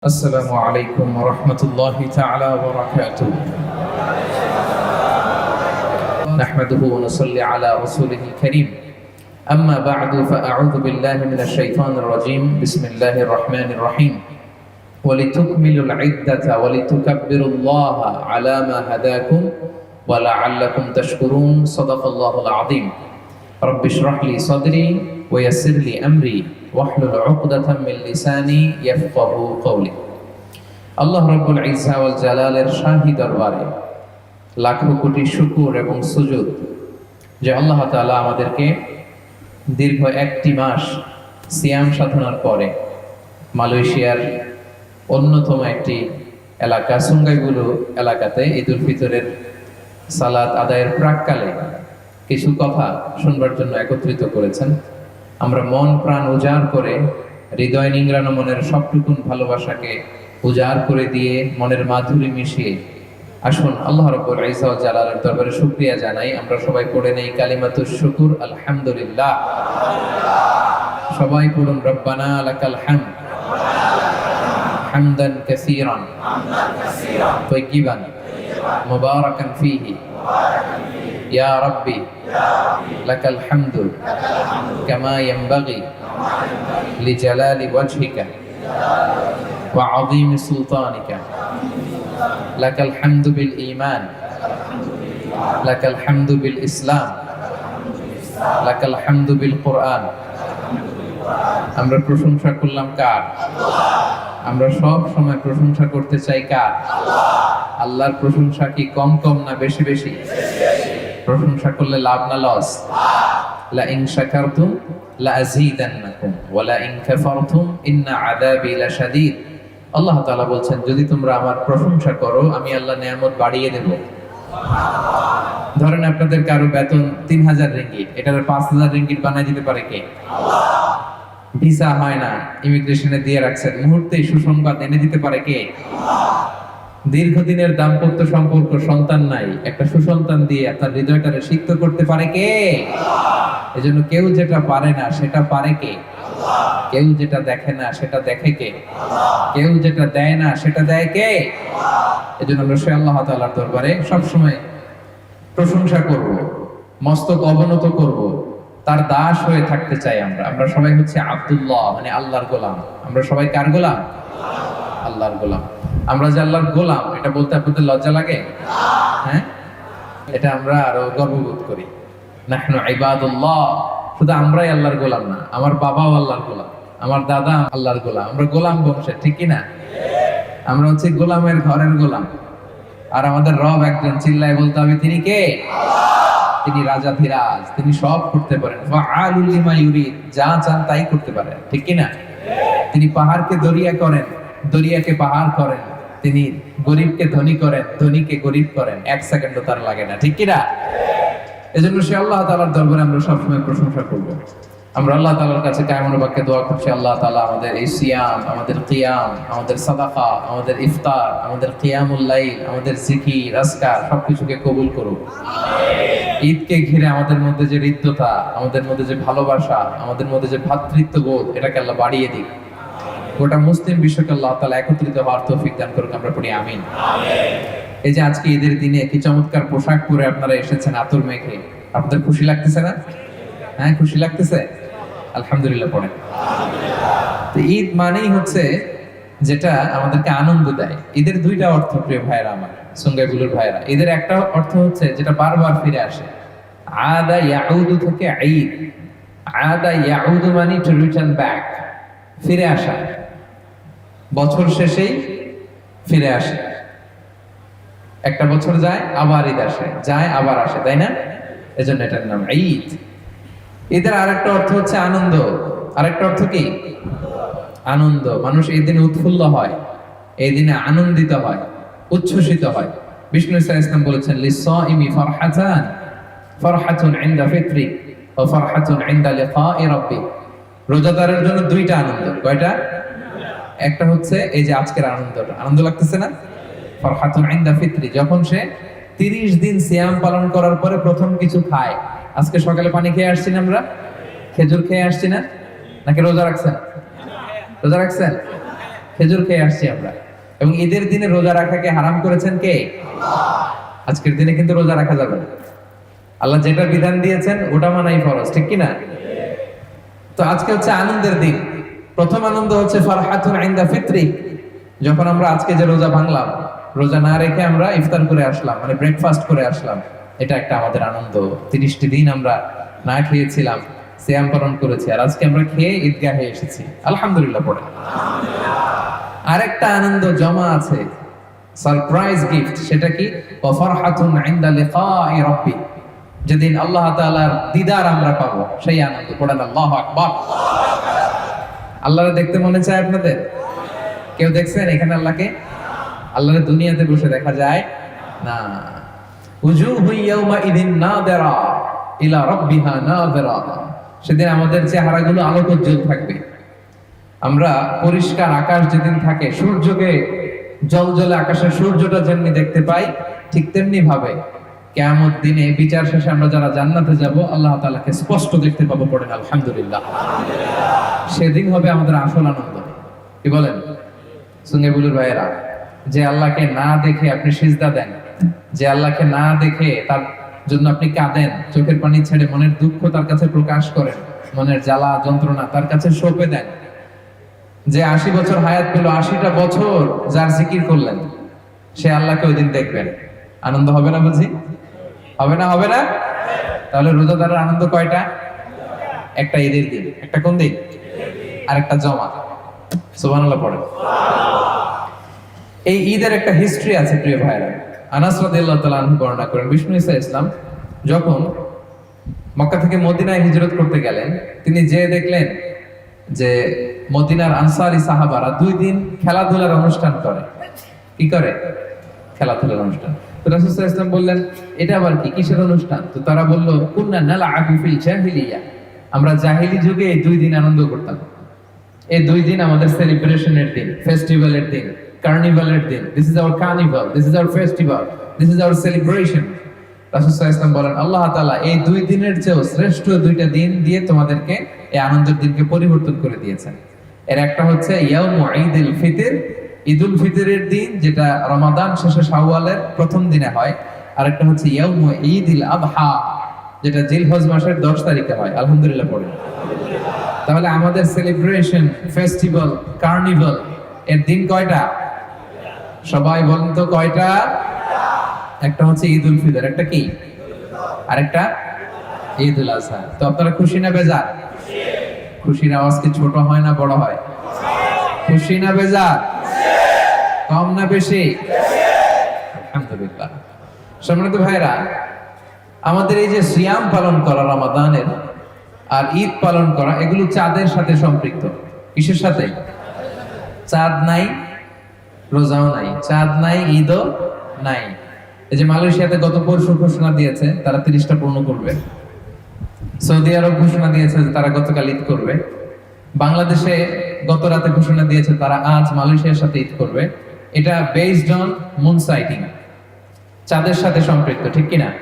السلام عليكم ورحمة الله تعالى وبركاته. نحمده ونصلي على رسوله الكريم. أما بعد فأعوذ بالله من الشيطان الرجيم. بسم الله الرحمن الرحيم. ولتكملوا العدة ولتكبروا الله على ما هداكم ولعلكم تشكرون. صدق الله العظيم. رب اشرح لي صدري ويسر لي أمري. আল্লাহ ওয়াল জালালের শাহী দরবারে লাখো কোটি শুকুর এবং যে আল্লাহ আমাদেরকে দীর্ঘ একটি মাস সিয়াম সাধনার পরে মালয়েশিয়ার অন্যতম একটি এলাকা সুঙ্গাইগুলো এলাকাতে ঈদুল ফিতরের সালাদ আদায়ের প্রাককালে কিছু কথা শুনবার জন্য একত্রিত করেছেন। আমরা মন, প্রাণ উজাড় করে হৃদয় নিংড়ানো মনের সবটুকুন ভালোবাসাকে উজাড় করে দিয়ে মনের মাধুরী মিশিয়ে আসুন আল্লাহ রব্বুল ইসা জালালের দরবারে শুকরিয়া জানাই। আমরা সবাই পড়ে নেই কালিমাতুর শুকুর, আলহামদুলিল্লাহ। সবাই পড়ুন রব্বানা আলাকাল হাম হামদান কাসীরান। তাইয়িবান মুবারাকান ফীহি মুবারাকান ফীহি। يا ربي لك الحمد كما ينبغي لجلال وجهك وعظيم سلطانك لك الحمد بالإيمان لك الحمد بالإسلام لك الحمد بالقرآن আমরা প্রশংসা করলাম কার আমরা সব সময় প্রশংসা করতে চাই কার আল্লাহর প্রশংসা কি কম কম না বেশি বেশি প্রশংসা করলে লাভ না লস লা ইন লা ওয়া লা ইন কাফারতুম ইন্না আল্লাহ তাআলা বলছেন, যদি তোমরা আমার প্রশংসা করো, আমি আল্লাহ নিয়ামত বাড়িয়ে দেব। ধরেন আপনাদের কারও বেতন তিন হাজার রিঙ্গিট এটার পাঁচ হাজার রিঙ্গিট বানাই দিতে পারে কে? ভিসা হয় না, ইমিগ্রেশনে দিয়ে রাখছেন মুহূর্তে সুসংবাদ এনে দিতে পারে কে? দীর্ঘদিনের দাম্পত্য সম্পর্ক, সন্তান নাই। একটা সুসন্তান দিয়ে আপনার হৃদয়টারে সিক্ত করতে পারে কে? এজন্য কেউ যেটা পারে না, সেটা পারে কে? কেউ যেটা দেখে না, সেটা দেখে কে? কেউ যেটা দেয় না, সেটা দেয় কে? এজন্য আমরা সে আল্লাহ তাআলার দরবারে সবসময় প্রশংসা করব, মস্তক অবনত করব। তার দাস হয়ে থাকতে চাই আমরা। আমরা সবাই হচ্ছে আব্দুল্লাহ মানে আল্লাহর গোলাম। আমরা সবাই কার গোলাম? আল্লাহর গোলাম। আমরা যে আল্লাহর গোলাম, এটা বলতে আপনাদের লজ্জা লাগে? হ্যাঁ? এটা আমরা আরও গর্ববোধ করি। শুধু আমরাই আল্লাহর গোলাম না, আমার বাবাও আল্লাহর গোলাম, আমার দাদা আল্লাহর গোলাম। আমরা গোলাম ঠিক আমরা হচ্ছে গোলামের ঘরের গোলাম। আর আমাদের রব একজন, চিল্লায় বলতে হবে, তিনি কে? তিনি রাজা ধীরাজ, তিনি সব করতে পারেন। যা চান তাই করতে পারেন, ঠিক কি না? তিনি পাহাড়কে দরিয়া করেন দরিয়াকে পাহাড় করেন। তিনি গরিবকে ধনী করেন ধনীকে গরিব করেন। এক সেকেন্ডও তার লাগে না ঠিক কি না এজন্য সে আল্লাহ তাআলার দরবারে আমরা সবসময় প্রশংসা করব। আমরা আল্লাহ তাআলার কাছে কায়মন বাক্যে দোয়া করছি আল্লাহ তাআলা আমাদের এই সিয়াম আমাদের কিয়াম আমাদের সাদাকা আমাদের ইফতার আমাদের কিয়ামুল লাইল আমাদের জিকির আজকার সবকিছুকে কবুল করুক। ঈদকে ঘিরে আমাদের মধ্যে যে হৃদ্যতা আমাদের মধ্যে যে ভালোবাসা আমাদের মধ্যে যে ভ্রাতৃত্ব বোধ এটাকে আল্লাহ বাড়িয়ে দিক। গোটা মুসলিম বিশ্বকে আল্লাহ তাআলা একত্রিত হওয়ার তৌফিক দান করুক আমরা পড়ি আমিন। এই যে আজকে ঈদের দিনে কি চমৎকার পোশাক পরে আপনারা এসেছেন আতর মেখে আপনাদের খুশি লাগতেছে না? হ্যাঁ খুশি লাগতেছে? আলহামদুলিল্লাহ পড়ে। তো ঈদ মানেই হচ্ছে যেটা আমাদেরকে আনন্দ দেয়। ঈদের দুইটা অর্থ প্রিয় ভাইরা আমার সঙ্গাইগুলোর ভাইরা ঈদের একটা অর্থ হচ্ছে যেটা বারবার ফিরে আসে। আদা ইয়াউদু থেকে ঈদ। আদা ইয়াউদু মানে টু রিটার্ন ব্যাক ফিরে আসা। বছর শেষেই ফিরে আসে। একটা বছর যায়, আবার ঈদ আসে। যায়, আবার আসে, তাই না? এজন্য এটার নাম ঈদ। ঈদের আরেকটা অর্থ হচ্ছে আনন্দ। আরেকটা অর্থ কি? আনন্দ। মানুষ এই দিনে উৎফুল্ল হয়। এই দিনে আনন্দিত হয়। উচ্ছ্বসিত হয়। বিষ্ণু ইসলাম বলেছেন লিসাইমি ফারহাতান ফারহাতুন ইনদা ফিত্রি ও ফারহাতুন ইনদা লিকাই রাব্বি রোজাদারের জন্য দুইটা আনন্দ। কয়টা? একটা হচ্ছে এই যে আজকের আনন্দটা। আনন্দ লাগতেছে না? ফরহাতুন ইনদা ফিত্রি। যখন সে 30 দিন সিয়াম পালন করার পরে প্রথম কিছু খায়, আজকে সকালে পানি খেয়ে আসছি আমরা? খেজুর খেয়ে আসছি না? নাকি রোজা রাখছেন? রোজা রাখছেন? খেজুর খেয়ে আসছি আমরা। এবং ঈদের দিনে রোজা রাখাকে হারাম করেছেন কে? আজকের দিনে কিন্তু রোজা রাখা যাবে না। আল্লাহ যেটা বিধান দিয়েছেন, ওটা মানাই ফরজ, ঠিক কি না তো আজকে হচ্ছে আনন্দের দিন। প্রথম আনন্দ হচ্ছে ফারহাতুন আইন্দা ফিত্রি, যখন আমরা আজকে যে রোজা ভাঙলাম, রোজা না রেখে আমরা ইফতার করে আসলাম মানে ব্রেকফাস্ট করে আসলাম। এটা একটা আমাদের আনন্দ। তিরিশটি দিন আমরা না খেয়েছিলাম, সিয়াম পালন করেছি, আর আজকে আমরা খেয়ে ঈদগাহে এসেছি। আলহামদুলিল্লাহ পড়ে। আরেকটা আনন্দ জমা আছে সারপ্রাইজ গিফট সেটা কি? ওয়াফারহাতুন ইনদা লিকাই রাব্বি, যেদিন আল্লাহ তাআলার দিদার আমরা পাবো, সেই আনন্দ, পড়েন আল্লাহু আকবার। আল্লাহরে দেখতে মনে চায় আপনাদের? কেউ দেখছেন এখানে আল্লাহকে? আল্লাহরে দুনিয়াতে বসে দেখা যায় না। উজুহু ইয়াউমা ইদিন নাদিরা ইলা রাব্বিহা নাদিরা। সেদিন আমাদের চেহারাগুলো আলোকোজ্জ্বল থাকবে। আমরা পরিষ্কার আকাশ যেদিন থাকে, সূর্যকে জল জলে আকাশের সূর্যটা যেমনি দেখতে পাই, ঠিক তেমনি ভাবে কেমন দিনে বিচার শেষে আমরা যারা জান্নাতে যাব, আল্লাহ তাআলাকে স্পষ্ট দেখতে পাবো পড়েন আলহামদুলিল্লাহ। সেদিন হবে আমাদের আসল আনন্দ। কি বলেন? সুঙ্গে বুলুর ভাইয়েরা, যে আল্লাহকে না দেখে আপনি সিজদা দেন, যে আল্লাহকে না দেখে তার জন্য আপনি কাঁদেন, চোখের পানি ছেড়ে মনের দুঃখ তার কাছে প্রকাশ করেন, মনের জ্বালা, যন্ত্রণা তার কাছে সঁপে দেন। যে আশি বছর হায়াত পেল, আশিটা বছর যার জিকির করলেন, সে আল্লাহকে ওই দিন দেখবেন। আনন্দ হবে না বুঝি? হবে না হবে না? তাহলে রোজাদারের আনন্দ কয়টা? একটা ঈদের দিন। একটা কোন দিন? আর একটা জমা। সুবহানাল্লাহ পড়ে। এই ঈদের একটা হিস্ট্রি আছে প্রিয় ভাইরা আনাস রাদিয়াল্লাহু তাআলা আনহু বর্ণনা করেন, বিষ্ণু ইসা ইসলাম যখন মক্কা থেকে মদিনায় হিজরত করতে গেলেন, তিনি যে দেখলেন যে মদিনার আনসারি সাহাবারা দুই দিন খেলাধুলার অনুষ্ঠান করে। কি করে? খেলাধুলার অনুষ্ঠান। তো বললেন, এটা আবার কি? কিসের অনুষ্ঠান? তো তারা বলল, কুন্না নালআবু ফিল জাহিলিয়া। আমরা জাহিলি যুগে এই দুই দিন আনন্দ করতাম। এই দুই দিন আমাদের সেলিব্রেশনের দিন, ফেস্টিভ্যালের দিন, কার্নিভালের দিন। This is our carnival this is our festival this is our celebration রাসূল সাল্লাল্লাহু বলেন, আল্লাহ তাআলা এই দুই দিনের চেয়েও শ্রেষ্ঠ দুইটা দিন দিয়ে তোমাদেরকে এই আনন্দের দিনকে পরিবর্তন করে দিয়েছেন। এর একটা হচ্ছে ইয়াউমু ঈদুল ফিতর ঈদুল ফিতরের দিন, যেটা রমাদান শেষে শাওয়ালের প্রথম দিনে হয় আর একটা হচ্ছে ইয়াউমু ঈদুল আদহা যেটা জিলহজ মাসের 10 তারিখে হয়, আলহামদুলিল্লাহ পড়ে। তাহলে আমাদের সেলিব্রেশন ফেস্টিভ্যাল কার্নিভাল এর দিন কয়টা? সবাই বলেন তো কয়টা? একটা হচ্ছে ঈদ ফিতর, একটা কি? আরেকটা? ঈদ উল তো আপনারা খুশি না বেজার? খুশির আওয়াজ কি ছোট হয় না বড় হয়? খুশি না বেজার? কম না বেশি? আলহামদুলিল্লাহ। সম্মানিত ভাইরা আমাদের এই যে সিয়াম পালন করা রমাদানের আর ঈদ পালন করা, এগুলো চাঁদের সাথে সম্পৃক্ত। কিসের সাথে? চাঁদ নাই, রোজাও নাই। চাঁদ নাই, ঈদও নাই। এই যে মালয়েশিয়াতে গত পরশু ঘোষণা দিয়েছে, তারা তিরিশটা পূর্ণ করবে। সৌদি আরব ঘোষণা দিয়েছে যে তারা গতকাল ঈদ করবে। বাংলাদেশে গত রাতে ঘোষণা দিয়েছে তারা আজ মালয়েশিয়ার সাথে ঈদ করবে। এটা বেসড অন মুন সাইটিং চাঁদের সাথে সম্পৃক্ত, ঠিক কিনা?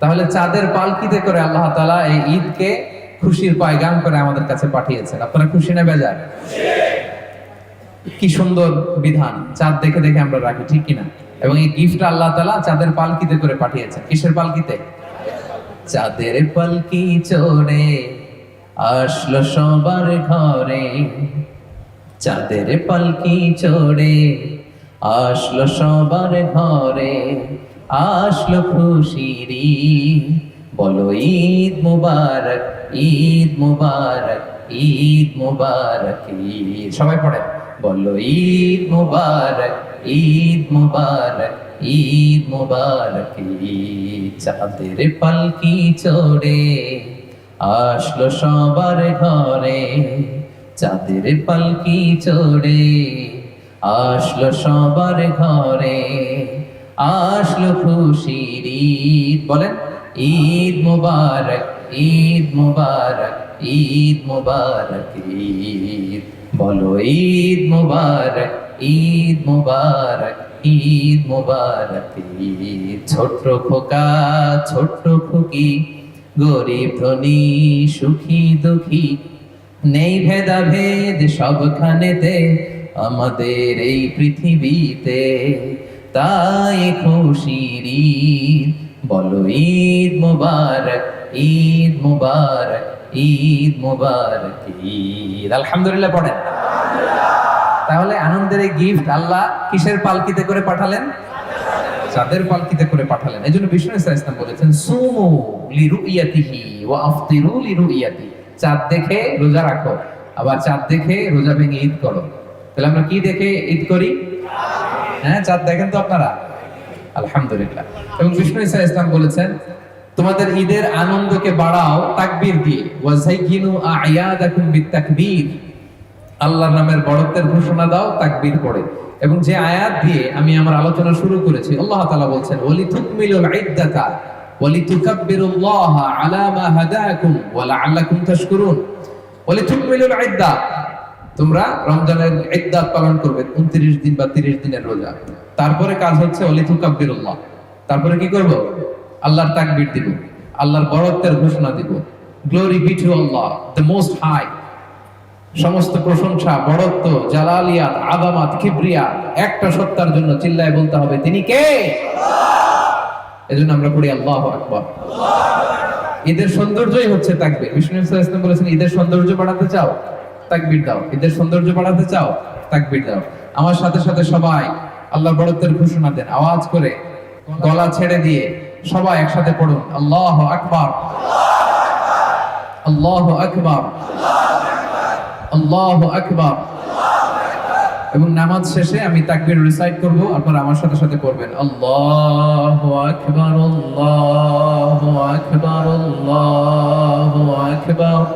তাহলে চাঁদের পালকিতে করে আল্লাহ তাআলা এই ঈদকে খুশির পায়গাম করে আমাদের কাছে পাঠিয়েছেন। আপনারা খুশি না বেজার? কি সুন্দর বিধান। চাঁদ দেখে দেখে আমরা রাখি, ঠিক কিনা? এবং এই গিফট আল্লাহ তালা চাঁদের পালকিতে করে পাঠিয়েছেন। কিসের পালকিতে? চাঁদের পালকি চড়ে আসলো সবার ঘরে। চাঁদের পালকি চড়ে আসলো সবার ঘরে, আসলো খুশিরি বলো, ঈদ মুবারক ঈদ মুবারক ঈদ মুবারক, ঈদ। সবাই পড়ে। বলো, ঈদ মুবারক ঈদ মুবারক ঈদ মুবারক চাঁদের পালকি চড়ে? আসলো সবার ঘরে, চাঁদের পালকি চড়ে? আসলো সবার ঘরে, আসলো খুশির ঈদ। বলেন, ঈদ মুবারক ঈদ মুবারক ঈদ মুবারক, ঈদ। বলো, ঈদ মুবারক ঈদ মুবারক ঈদ মুবারক, ঈদ। ছোট্ট খোকা, ছোট্ট খুকি, গরিব ধনী, সুখী দুঃখী, নেই ভেদাভেদ সবখানেতে। আমাদের এই পৃথিবীতে, তাই খুশির বলো, ঈদ মুবারক ঈদ মুবারক ঈদ মুবারক, ঈদ। আলহামদুলিল্লাহ পড়েন। তাহলে আনন্দের এই গিফট আল্লাহ কিসের পালকিতে করে পাঠালেন? চাঁদের পালকিতে করে পাঠালেন। এই জন্য বিষ্ণু ইসা ইসলাম বলেছেন, সুমু লিরুইয়াতিহি ওয়া আফতিরু লিরুইয়াতি। চাঁদ দেখে রোজা রাখো, আবার চাঁদ দেখে রোজা ভেঙে ঈদ করো। তাহলে আমরা কি দেখে ঈদ করি? হ্যাঁ চাঁদ দেখেন তো আপনারা। আলহামদুলিল্লাহ। এবং বিষ্ণু ইসা ইসলাম বলেছেন, তোমাদের ঈদের আনন্দকে বাড়াও তাকবীর দিয়ে। আল্লাহর নামের বড়ত্বের ঘোষণা দাও, তাকবীর পড়ে। এবং যে আয়াত দিয়ে আমি আমার আলোচনা শুরু করেছি, আল্লাহ তাআলা বলছেন ওয়ালি তুকমিলুল ইদ্দাতা ওয়ালি তুকাব্বিরুল্লাহ আলা মা হাদাকুম ওয়া লাআল্লাকুম তাশকুরুন। ওয়ালি তুকমিলুল ইদ্দা তোমরা রমজানের ইদ্দাত পালন করবে 29 দিন বা 30 দিনের রোজা। তারপরে কাজ হচ্ছে ওয়ালি তুকাব্বিরুল্লাহ তারপরে কি করব? আল্লাহর তাকবীর দিব, আল্লাহর বড়ত্বের ঘোষণা দিব। Glory be to Allah the most high সমস্ত প্রশংসা বড়ত্ব জালালিয়াত, আদামাত, কিবরিয়া, একটা সত্তার জন্য চিল্লায় বলতে হবে, তিনি কে? এজন্য আমরা পড়ি আল্লাহ আকবার। ঈদের সৌন্দর্যই হচ্ছে তাকবীর। বিষ্ণু ইসলাম বলেছেন, ঈদের সৌন্দর্য বাড়াতে চাও? তাকবীর দাও। ঈদের সৌন্দর্য বাড়াতে চাও? তাকবীর দাও। আমার সাথে সাথে সবাই আল্লাহর বড়ত্বের ঘোষণা দেন। আওয়াজ করে গলা ছেড়ে দিয়ে সবাই একসাথে পড়ুন। আল্লাহ আকবার। আল্লাহ আকবার। আল্লাহ আকবার। এবং নামাজ শেষে আমি তাকবীর রিসাইট করব। আপনারা আমার সাথে সাথে পড়বেন। আল্লাহু আকবার আল্লাহু আকবার আল্লাহু আকবার।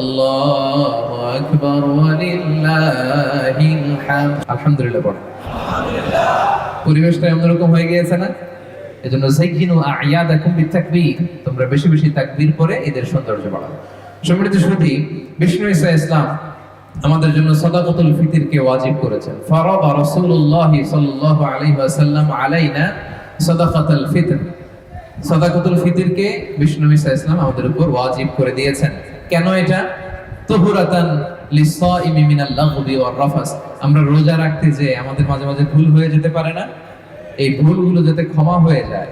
আল্লাহু আকবার হামদ আলহামদুলিল্লাহ। পরিবেশটা হয়ে গিয়েছে না? এজন্য সাইকিনু আয়াদাকুম বিতাকবীর। তোমরা বেশি বেশি তাকবীর করে এদের সৌন্দর্য বাড়াও। সম্মানিত বিষ্ণু ইসলাম আমাদের জন্য সাদাকাতুল ফিতিরকে ওয়াজিব করেছেন। ফারাদা রাসূলুল্লাহ সাল্লাল্লাহু আলাইহি ওয়াসাল্লাম আলাইনা সাদাকাতুল ফিতর। সাদাকাতুল ফিতিরকে বিষ্ণু ইসা ইসলাম আমাদের উপর ওয়াজিব করে দিয়েছেন। কেন এটা? তুহুরাতান লিসাইমি মিনাল লাগবি ওয়ার রাফাস। আমরা রোজা রাখতে যে আমাদের মাঝে মাঝে ভুল হয়ে যেতে পারে না, এই ভুলগুলো যাতে ক্ষমা হয়ে যায়।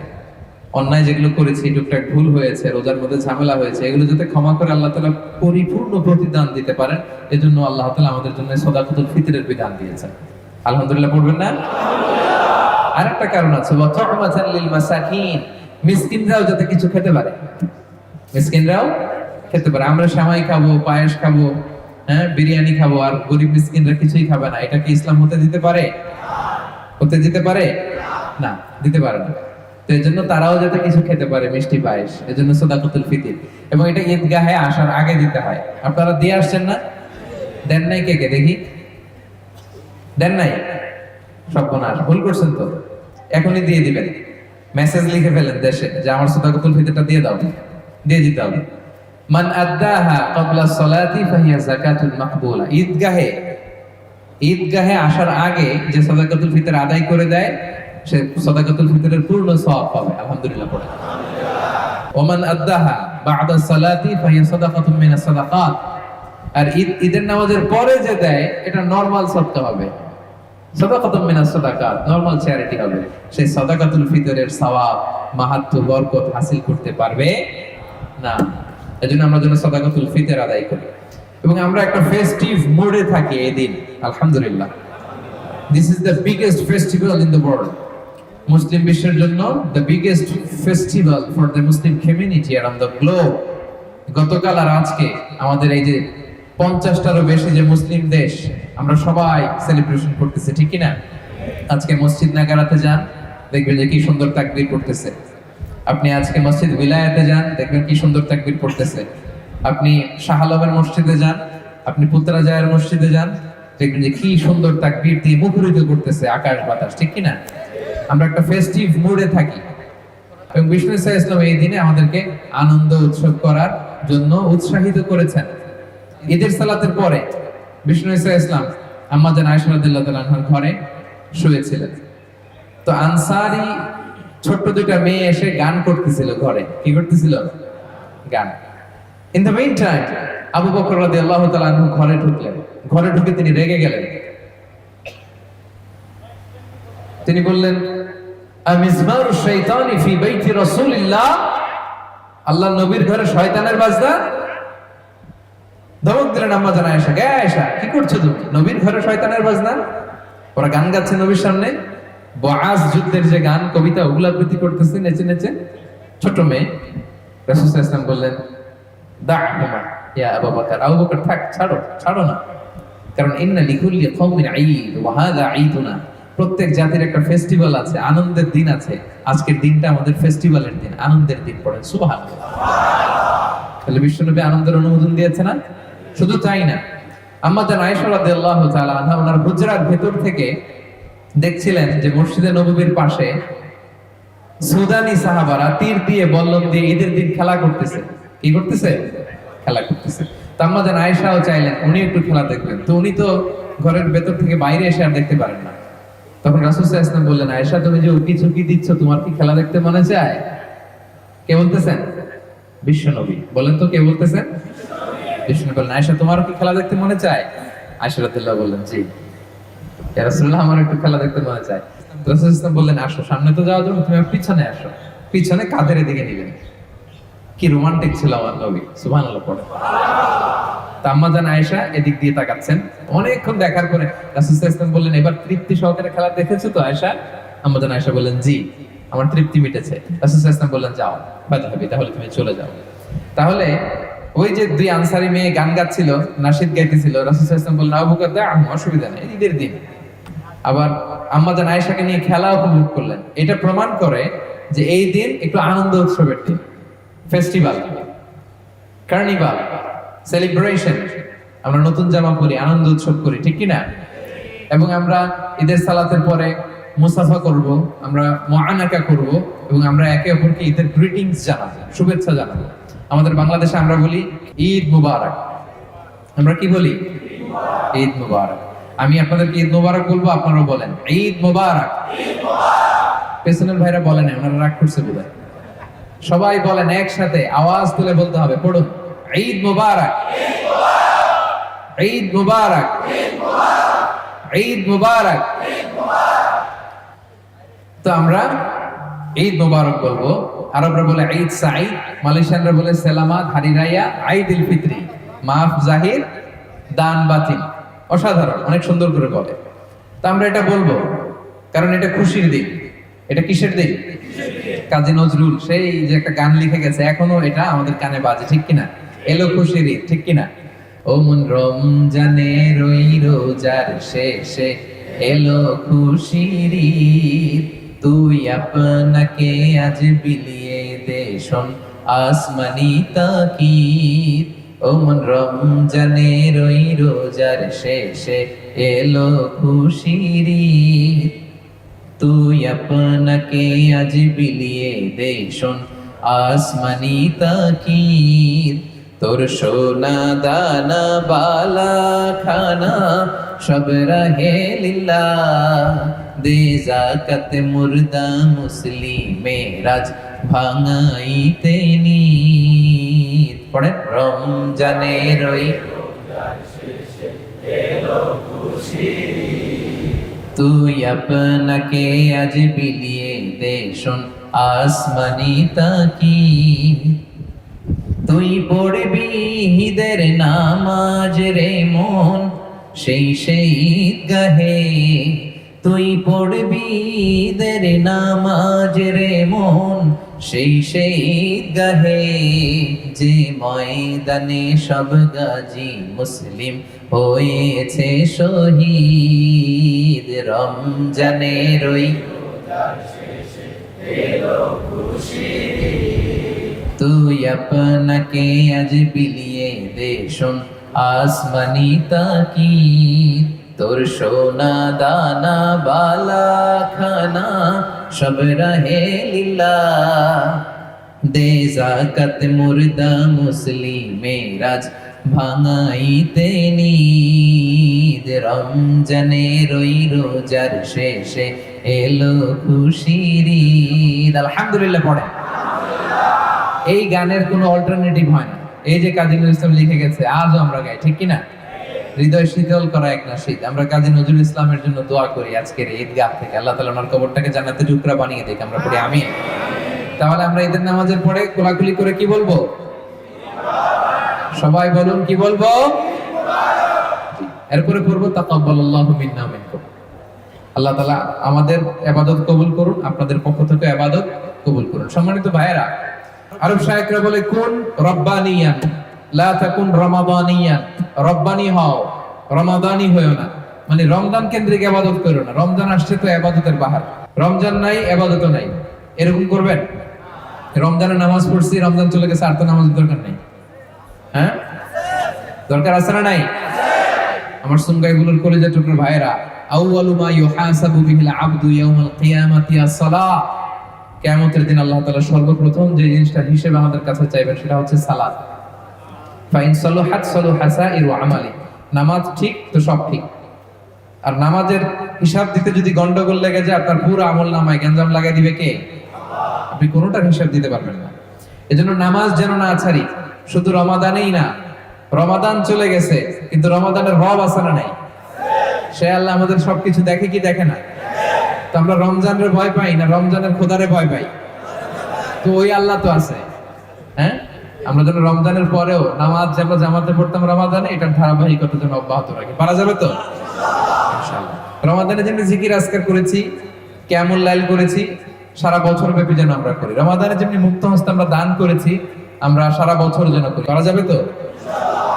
অন্যায় যেগুলো করেছি, টুকটাক ভুল হয়েছে, রোজার মধ্যে ঝামেলা হয়েছে, এগুলো যাতে ক্ষমা করে আল্লাহ তালা পরিপূর্ণ প্রতিদান দিতে পারেন, এজন্য আল্লাহ তালা আমাদের জন্য সদাকুতুল ফিতরের বিধান দিয়েছেন। আলহামদুলিল্লাহ পড়বেন না? আরেকটা কারণ আছে মিসকিনরাও যাতে কিছু খেতে পারে। মিসকিনরাও খেতে পারে। আমরা সেমাই খাব, পায়েস খাব হ্যাঁ বিরিয়ানি খাব, আর গরিব মিসকিনরা কিছুই খাবে না। এটা কি ইসলাম হতে দিতে পারে? হতে দিতে পারে? না, দিতে পারে না। তো এই জন্য তারাও যাতে কিছু খেতে পারে, মিষ্টি, পায়েস, এই জন্য সদাকতুল ফিতির। এবং এটা ঈদগাহে আসার আগে দিতে হয়। আপনারা দিয়ে আসছেন না? দেন নাই কে কে? দেখি। দেন নাই? সর্বনাশ। ভুল করছেন তো। এখনই দিয়ে দিবেন। মেসেজ লিখে ফেলেন দেশে যে, আমার সদাকতুল ফিতরটা দিয়ে দাও। দিয়ে দিতে হবে। মান আদ্দাহা ক্বাবলা সলাতি ফাহিয়া যাকাতুল মাকবুলা। ঈদগাহে ঈদগাহে আসার আগে যে সদাকাতুল ফিতর আদায় করে দেয়, সে সদাকাতুল ফিতরের পূর্ণ সওয়াব পাবে। আলহামদুলিল্লাহ, পড়ে। ওমান আদ্দাহা বা'দা সালাতি ফাহিয়া সাদাকাতুম মিনাস সাদাকাত। আর ঈদ, ঈদের নামাজের পরে যে দেয়, এটা নরমাল সদকা হবে। সাদাকাতুম মিনাস সাদাকাত, নরমাল চ্যারিটি হবে। সেই সাদাকাতুল ফিতরের সওয়াব, মাহাত্ম, বরকত হাসিল করতে পারবে না। এজন্য আমরা যেন সাদাকাতুল ফিতর আদায় করি। এবং আমরা একটা ফেস্টিভ মোডে থাকি এই দিন, আলহামদুলিল্লাহ। This is the biggest festival in the world Muslim বিশ্বের জন্য the biggest festival for the Muslim community around the globe গতকাল আর আজকে আমাদের এই যে পঞ্চাশটারও বেশি যে মুসলিম দেশ, আমরা সবাই সেলিব্রেশন করতেছি, ঠিক কি না আজকে মসজিদ নাগারাতে যান, দেখবেন যে কি সুন্দর তাকবীর করতেছে আপনি আজকে মসজিদ বিলায়াতে যান, দেখবেন কি সুন্দর তাকবীর পড়তেছে। আপনি শাহ মসজিদে যান, আপনি পুত্রাজায়ের মসজিদে যান, দেখবেন যে কি সুন্দর তাকবীর দিয়ে মুখরিত করতেছে আকাশ বাতাস, ঠিক কি না আমরা একটা ফেস্টিভ মুডে থাকি। এবং বিষ্ণু ইসা ইসলাম এই দিনে আমাদেরকে আনন্দ উৎসব করার জন্য উৎসাহিত করেছেন। ঈদের সালাতের পরে বিষ্ণু ইসা ইসলাম তাআলা আনহার ঘরে শুয়েছিলেন। তো আনসারি ছোট্ট দুইটা মেয়ে এসে গান করতেছিল ঘরে। কি করতেছিল? গান। In the main time Abu Bakr রাদিয়াল্লাহু তাআলা আনহু ঘরে ঢুকলেন। ঘরে ঢুকে তিনি রেগে গেলেন। তিনি বললেন আমিজমারু শাইতানি ফি বাইতি রাসূলিল্লাহ আল্লাহ নবীর ঘরে শয়তানের বাজনা? ধমক দিলেন আম্মা জানা আয়েশা গে আয়েশা কি করছ তুমি? নবীর ঘরে শয়তানের বাজনা? ওরা গান গাচ্ছে নবীর সামনে। বআজ যুদ্ধের যে গান, কবিতা, ওগুলা আবৃত্তি করতেছে নেচে নেচে ছোট মেয়ে। ওয়াসাল্লাম বললেন জাতির একটা ফেস্টিভ্যাল আছে, আনন্দের দিন আছে। আজকের দিনটা আমাদের ফেস্টিভ্যালের দিন, আনন্দের দিন তাহলে আনন্দের অনুমোদন দিয়েছে না? শুধু তাই না হুজরার ভেতর থেকে দেখছিলেন যে মসজিদে নববীর পাশে সুদানি সাহাবারা তীর দিয়ে বল্লম দিয়ে ঈদের দিন খেলা করতেছে। কি করতেছে? খেলা করতেছে। তো আম্মা আয়েশাও চাইলেন, উনি একটু খেলা তো উনি তো ঘরের ভেতর থেকে বাইরে এসে আর দেখতে পারেন না। তখন ওয়াসাল্লাম বললেন, আয়েশা, তুমি যে উকি ঝুঁকি দিচ্ছ, তোমার কি খেলা দেখতে মনে চায়? কে বলতেছেন? বিশ্বনবী। বলেন তো কে বলতেছেন? বিষ্ণু বললেন, আয়েশা, তোমারও কি খেলা দেখতে মনে চায়? আয়েশা রাদিয়াল্লাহু বললেন, জি। আমার একটু খেলা দেখতে মনে চায়। ইসলাম বললেন, আসো, সামনে তো যাওয়ার জন্য তুমি পিছনে আসো। পিছনে কাঁধের দিকে নিবেন কি রোমান্টিক ছিল আমার নবী পড়ে। জান আয়েশা এদিক দিয়ে তাকাচ্ছেন। অনেকক্ষণ দেখার পরে ইসলাম বললেন, এবার তৃপ্তি সহকারে খেলা দেখেছ তো আয়েশা? আম্মা জান আয়েশা বললেন, জি, আমার তৃপ্তি মিটেছে। রাসূল ইসলাম বললেন, যাও হবে, তাহলে তুমি চলে যাও। তাহলে ওই যে দুই আনসারি মেয়ে গান গাচ্ছিল, নাসিদ গাইতেছিল, রাসূল ইসলাম বললেন আবু বকর দা অসুবিধা নেই, ঈদের দিন। আবার আম্মাজান আয়েশাকে নিয়ে খেলা উপভোগ করলেন। এটা প্রমাণ করে যে এই দিন একটু আনন্দ উৎসবের দিন। ফেস্টিভ্যাল কার্নিভাল সেলিব্রেশন আমরা নতুন জামা পরি, আনন্দ উৎসব করি, ঠিক কি না এবং আমরা ঈদের সালাতের পরে মুসাফা করব, আমরা মহানাকা করব, এবং আমরা একে অপরকে ঈদের গ্রিটিংস জানাব, শুভেচ্ছা জানাব। আমাদের বাংলাদেশে আমরা বলি ঈদ মুবারক। আমরা কি বলি? ঈদ মুবারক। আমি আপনাদেরকে ঈদ মুবারক বলব আপনারাও বলেন। ঈদ মুবারক। পেছনের ভাইরা বলেন না, ওনারা রাগ করছে বোধহয়। সবাই বলেন একসাথে আওয়াজ তুলে বলতে হবে পড়ুন। ঈদ মুবারক। ঈদ মুবারক। ঈদ মুবারক। তো আমরা ঈদ মোবারক বলব। আরবরা বলে ঈদ সাঈদ মালয়েশিয়ানরা বলে সেলামাত হারিরাইয়া ঈদ উল ফিত্রি মাফ জাহির দান বাতিল। অসাধারণ, অনেক সুন্দর করে বলে। তা আমরা এটা বলব, কারণ এটা খুশির দিন এটা কিসের দিন কাজী নজরুল, সেই যে একটা গান লিখে গেছে, এখনও এটা আমাদের কানে বাজে, ঠিক কিনা? এলো খুশির ঠিক কিনা? ও মন রমজানে রই রোজার শেষে এলো খুশির তুই আপনাকে আজ বিলিয়ে দে শোন, আসমানি তাকিদ। ও মন রমজানে রই রোজার শেষে এলো খুশির তুই আপনাকে আজ বিলিয়ে দে শোন, আসমানি তাকিদ। তোর সোনা দানা, বালা, খানা, সব রহে লীলা দে জাকাত মুর্দা মুসলিমে রাজ ভাঙাইতে নিত পড়েন রমজানে রই। তুই আপনাকে আজ বিলিয়ে দে শোন, আসমানি তাকি। তুই পড়বি হিদের নামাজ রে মন, সেই সেই গাহে তুই পড়বি দের নামাজ রে মন সেই সেই গাহে যে ময়দানে সব গাজী মুসলিম হয়েছে শহীদ। রমজানে রই তুই আপনাকে আজ বিলিয়ে দে শোন, আসমানি তাকি তোর সোনা দানা, বালা, খানা, সব রহে লীলা। দে জাকাত মুর্দা মুসলিমেরাজ ভাঙাইতে নিদ। রমজানে রই রোজার শেষে এলো খুশির আলহামদুলিল্লাহ পড়ে। এই গানের কোনো অল্টারনেটিভ হয় না। এই যে কাজী নজরুল ইসলাম লিখে গেছে, আজও আমরা গাই, ঠিক কিনা? হৃদয় শীতল করা এক নাশিদ আমরা কাজী নজরুল ইসলামের জন্য দোয়া করি আজকের ঈদগাহ থেকে। আল্লাহ তাআলা ওনার কবরটাকে জান্নাতে টুকরা বানিয়ে দেখ আমরা পড়ি আমি তাহলে আমরা ঈদের নামাজের পরে কোলাকুলি করে কি বলব? সবাই বলুন কি বলব? এরপরে পড়ব, তাকাব্বালাল্লাহু মিন্না ওয়া মিনকুম। আল্লাহ তাআলা আমাদের ইবাদত কবুল করুন, আপনাদের পক্ষ থেকে ইবাদত কবুল করুন। সম্মানিত ভাইয়েরা, আরব শায়েকরা বলে, কোন রব্বানিয়ান। মানে রমজান কেন্দ্রিক ইবাদত করো না। রমজান আসছে তো ইবাদতের বাহার। রমজান নাই ইবাদত নাই। এরকম করবেন? রমজানে নামাজ পড়ছি, রমজান চলে গেছে, আর তো নামাজ দরকার হ্যাঁ? দরকার আছে না নাই? আমার সুনগাইগুলোর কলেজের টুকরো ভাইরা আউয়ালু মা ইউহাসাবু বিহিল আবদু ইয়াউমাল কিয়ামাতি কিয়ামতের দিন আল্লাহ তাআলা সর্বপ্রথম যে জিনিসটা হিসেবে আমাদের কাছে চাইবেন, সেটা হচ্ছে সালাত ফাইন সালুহাত সালুহা সাইরু আমালি। নামাজ ঠিক তো সব ঠিক। আর নামাজের হিসাব দিতে যদি গন্ডগোল লেগে যায়, আপনার পুরো আমল নামায় গঞ্জাম লাগাই দিবে কে? আপনি কোনোটার হিসাব দিতে পারবেন না। এজন্য নামাজ যেন না ছাড়ি, শুধু রমাদানেই না, রমাদান চলে গেছে, কিন্তু রমাদানের রব আছে না নাই? সে আল্লাহ আমাদের সবকিছু দেখে কি দেখে না? তো আমরা রমজানের ভয় পাই না, রমজানের খোদারে ভয় পাই। তো ওই আল্লাহ তো আছে। হ্যাঁ? আমরা যেন রমজানের পরেও নামাজ যে আমরা জামাতে পড়তাম রমাদানে এটার ধারাবাহিকতা যেন অব্যাহত রাখি। পারা যাবে তো? ইনশাআল্লাহ। রমাদানে যেমনি জিকির আজকার করেছি কেমন লাইল করেছি সারা বছর ব্যাপী যেন আমরা করি। রমাদানে যেমনি মুক্ত হস্তে আমরা দান করেছি আমরা সারা বছর যেন করি। করা যাবে তো?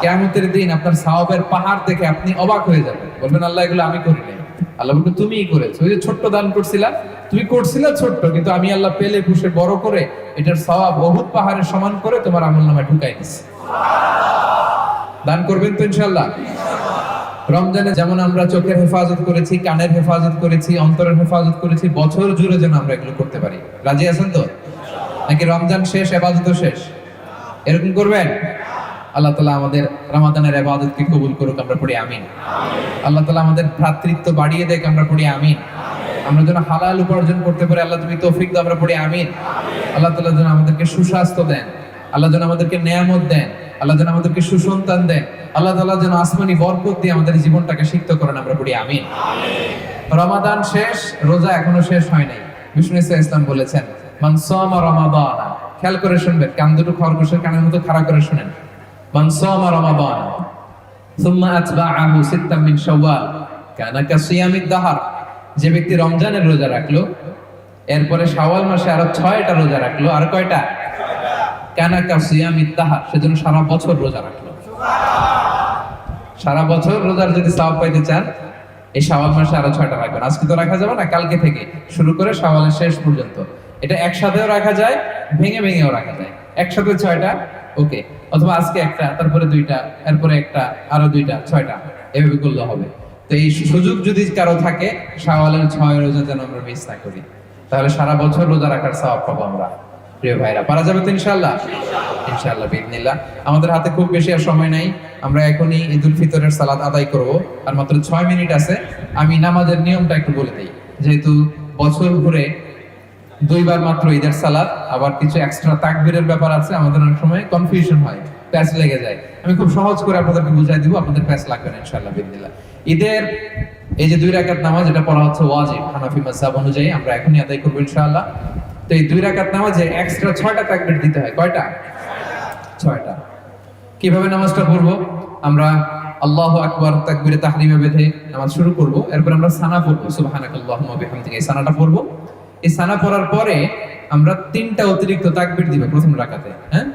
কেমতের দিন আপনার সাহাবের পাহাড় দেখে আপনি অবাক হয়ে যাবেন। বলবেন আল্লাহ এগুলো আমি করি নাই। আল্লাহ বলবেন তুমিই করেছ। ওই যে ছোট্ট দান করছিলা, তুমি করছিলা ছোট্ট, কিন্তু আমি আল্লাহ পেলে পুষে বড় করে এটার সওয়াব বহুত পাহাড়ের সমান করে তোমার আমল নামায় ঢুকাই দিছি। দান করবেন তো ইনশাল্লাহ রমজানে যেমন আমরা চোখের হেফাজত করেছি, কানের হেফাজত করেছি, অন্তরের হেফাজত করেছি, বছর জুড়ে যেন আমরা এগুলো করতে পারি। রাজি আছেন তো? নাকি রমজান শেষ এবাদত শেষ? এরকম করবেন? আল্লাহ তালা আমাদের রমাদানের এবাদতকে কবুল করুক, আমরা পড়ি আমিন। আল্লাহ তালা আমাদের ভ্রাতৃত্ব বাড়িয়ে দেখ আমরা পড়ি আমিন। আমরা যেন হালাল উপার্জন করতে পারি, আল্লাহ তুমি তৌফিক দাও, আমরা পড়ি আমিন। আল্লাহ তালা যেন আমাদেরকে সুস্বাস্থ্য দেন, আল্লাহ যেন আমাদেরকে নেয়ামত দেন, আল্লাহ যেন আমাদেরকে সুসন্তান দেন, আল্লাহ তালা যেন আসমানি বরকত দিয়ে আমাদের জীবনটাকে সিক্ত করেন, আমরা পড়ি আমিন। রমাদান শেষ, রোজা এখনও শেষ হয় নাই। বিষ্ণু ইসা ইসলাম বলেছেন, মান সামা রমাদানা। খেয়াল করে শুনবেন, কান দুটো খরগোশের কানের মতো খাড়া করে শুনেন। মানসামা রমাদান সুম্মা আতবাআহু সিত্তাম মিন শাওয়াল কানা কাসিয়ামিদ দাহার যে ব্যক্তি রমজানের রোজা রাখল, এরপরে শাওয়াল মাসে আরও ছয়টা রোজা রাখল, আর কয়টা? কানা কাসিয়ামিদ দাহার সেজন্য সারা বছর রোজা রাখল। সারা বছর রোজার যদি সাওয়াব পাইতে চান, এই শাওয়াল মাসে আরও ছয়টা রাখবেন। আজকে তো রাখা যাবে না, কালকে থেকে শুরু করে শাওয়ালের শেষ পর্যন্ত। এটা একসাথেও রাখা যায়, ভেঙে ভেঙেও রাখা যায়। একসাথে ছয়টা? ওকে। অথবা আজকে একটা, তারপরে দুইটা, এরপরে একটা, আরও দুইটা, ছয়টা, এভাবে করলে হবে। তো এই সুযোগ যদি কারও থাকে, শাওয়ালের ছয় রোজা যেন আমরা মিস না করি। তাহলে সারা বছর রোজা রাখার সওয়াব পাবো আমরা, প্রিয় ভাইরা। পারা যাবে তো ইনশাল্লাহ ইনশাল্লাহ বিদিনিল্লাহ আমাদের হাতে খুব বেশি আর সময় নাই। আমরা এখনই ঈদ উল ফিতরের সালাদ আদায় করব। আর মাত্র ছয় মিনিট আছে। আমি নামাজের নিয়মটা একটু বলে দিই। যেহেতু বছর ঘুরে দুইবার মাত্র ঈদের সালাদ, আবার কিছু এক্সট্রা তাকবীরের ব্যাপার আছে, আমাদের অনেক সময় কনফিউশন হয়, প্যাচ লেগে যায়। আমি খুব সহজ করে আপনাদেরকে বুঝাই দিব, আপনাদের প্যাচ লাগবে না, ইনশাআল্লাহ বিদিনিল্লাহ ঈদের এই যে দুই রাকাত নামাজ, এটা পড়া হচ্ছে ওয়াজিব, হানাফি মাযহাব অনুযায়ী, আমরা এখনই আদায় করব, ইনশাআল্লাহ। তো এই দুই রাকাত নামাজে এক্সট্রা ছয়টা তাকবীর দিতে হয়, কয়টা? ছয়টা। কীভাবে নামাজটা পড়ব? আমরা আল্লাহ আকবর তাকবীরে তাহরিমে বেঁধে নামাজ শুরু করব, এরপর আমরা সানা পড়ব, সুবহানাকাল্লাহুম্মা বিহামদিকা, এই সানাটা পড়ব। এই সানা পড়ার পরে আমরা তিনটা অতিরিক্ত তাকবীর দিব প্রথম রাকাতে হ্যাঁ?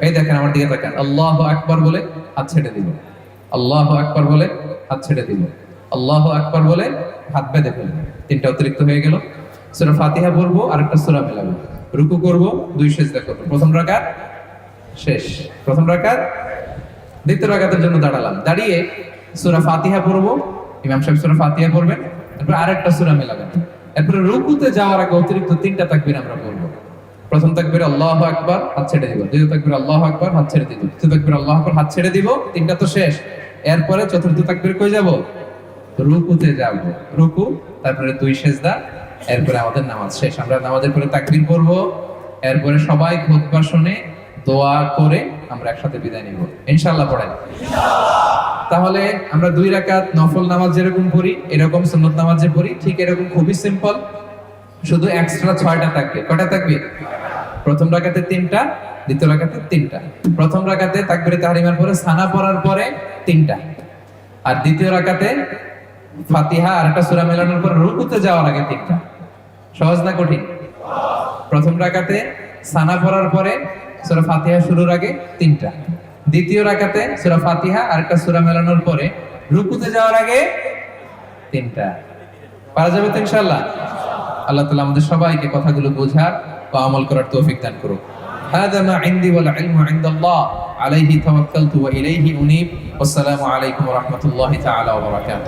এই দেখেন আমার দিকে তাকান। আল্লাহু আকবার বলে হাত ছেড়ে দিব আল্লাহু আকবার বলে হাত ছেড়ে দিব আল্লাহু আকবার বলে হাত বেঁধে ফেলব তিনটা অতিরিক্ত হয়ে গেল। সূরা ফাতিহা পড়ব আর একটা সূরা মেলাবো। রুকু করব, দুই সেজদা করব। প্রথম রাকাত শেষ। প্রথম রাকাত দ্বিতীয় রাকাতের জন্য দাঁড়ালাম। দাঁড়িয়ে সুরা ফাতিহা পড়ব, ইমাম সাহেব সূরা ফাতিহা পড়বেন, তারপর আরেকটা সূরা মেলাবেন। এরপরে রুকুতে যাওয়ার আগে অতিরিক্ত তিনটা তাকবির আমরা বলব প্রথম তাকবির, আল্লাহ আকবার হাত ছেড়ে দিব। দ্বিতীয় তাকবির, আল্লাহ আকবার হাত ছেড়ে দিব। তৃতীয় তাকবির, আল্লাহ আকবার হাত ছেড়ে দিব। তিনটা তো শেষ। এরপরে চতুর্থ তাকবির কই যাব? রুকুতে যাব। রুকু, তারপরে দুই সেজদা, এরপরে আমাদের নামাজ শেষ। আমরা নামাজের পরে তাকবির করব এরপরে সবাই খুতবা শুনে দোয়া করে আমরা একসাথে বিদায় নিব। ইনশাআল্লাহ পড়েন। তাহলে আমরা দুই রাকাত নফল নামাজ যেরকম পড়ি, এরকম সুন্নত নামাজ যে পড়ি, ঠিক এরকম খুবই সিম্পল শুধু এক্সট্রা ছয়টা থাকবে। কটা থাকবে? প্রথম রাকাতে তিনটা, দ্বিতীয় রাকাতে তিনটা। প্রথম রাকাতে তাকবিরে তাহরিমার পরে সানা পড়ার পরে তিনটা। আর দ্বিতীয় রাকাতে ফাতিহা আর একটা সূরা মেলানোর পর রুকুতে যাওয়ার আগে তিনটা। সহজ না কঠিন? প্রথম রাকাতে সানা পড়ার পরে সূরা ফাতিহা শুরুর আগে তিনটা। দ্বিতীয় রাকাতে সূরা ফাতিহা আর একটা সূরা মেলানোর পরে রুকুতে যাওয়ার আগে তিনটা পারা যাবে তো ইনশাআল্লাহ আল্লাহ তাআলা আমাদের সবাইকে কথাগুলো বোঝার বা আমল করার তৌফিক দান করুক هذا ما عندي والعلم عند الله عليه توكلت وإليه أنيب والسلام عليكم ورحمة الله تعالى وبركاته